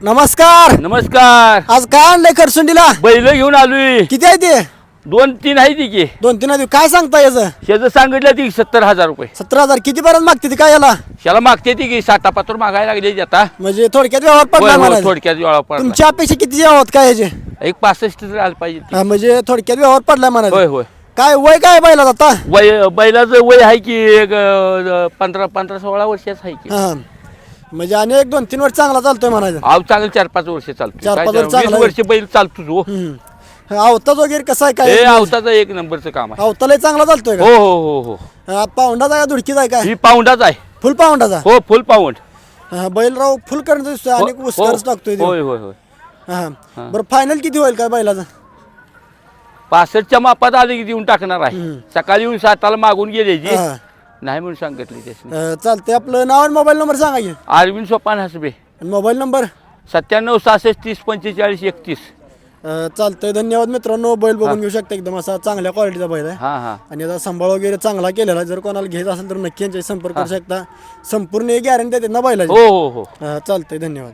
नमस्कार. नमस्कार. आज काय आणलंय खरसुंडीला? बैल घेऊन आलोय. किती आहे ते? दोन तीन आहे ती की. दोन तीन आहे काय सांगता याचं? त्याचं सांगितलं ती सत्तर हजार रुपये. सतरा हजार. किती पर्यंत मागते ती? काय याला? त्याला मागते ती की साठा पात्र मागायला लागली आता. म्हणजे थोडक्यात व्यवहार होय, पडला होय, मला थोडक्यात वेळा पडला तुमची अपेक्षा किती आहोत काय याचे? एक पासष्ट तरी आलं पाहिजे ती. हा, म्हणजे थोडक्यात व्यवहार पडलाय होय म्हणा होय. काय वय काय बैला आता? वय बैलाचं वय आहे की एक अं, पंधरा पंधरा सोळा वर्षाच आहे की. हा. म्हणजे आणि एक दोन तीन वर्ष चांगला चालतोय म्हणायचं. आव चांगलं चार पाच वर्ष चालतो चार काय पाच त्याला वर्ष चांगलं वर्ष बैल चालतोच हो हम्म. अवताच वगैरे कसं आहे हे काय आवताचं एक नंबरचं काम आहे. अवतालाही चांगला चालतोय हो हो हो हो. का हा, पाऊंडाचा आहे का धुडकीचा आहे काय? ही पाऊंडाच आहे. फुल पाऊंडाचा? हो फुल पाऊंड. हा, बैलराव फुल करण्याचा दिसतोय हो, आणि उसकारच टाकतोय होय होय होय. हा. बरं फायनल किती होईल काय बैलाचं? पासष्टच्या मापात आले की देऊन टाकणार आहे. सकाळी येऊन साताला मागून गेले जी. हा. नाही म्हणून सांगितली त्याने अं, चालतंय. आपलं नाव आणि मोबाईल नंबर सांगा की. अरविंद सोपान हसबे. आणि मोबाईल नंबर? सत्त्याण्णव सहासष्ट तीस पंचेचाळीस एकतीस. अं, चालतंय. धन्यवाद मित्रांनो. बैल बघून घेऊ शकता एकदम असा चांगल्या क्वालिटीचा बैल आहे. हां हां. आणि याचा सांभाळ वगैरे चांगला केलेला आहे. जर कोणाला घ्यायचं असेल तर नक्की यांच्याशी संपर्क करू शकता. संपूर्ण गॅरंटी देतात ना बैलाची? हो हो हो. अं, चालतंय. धन्यवाद.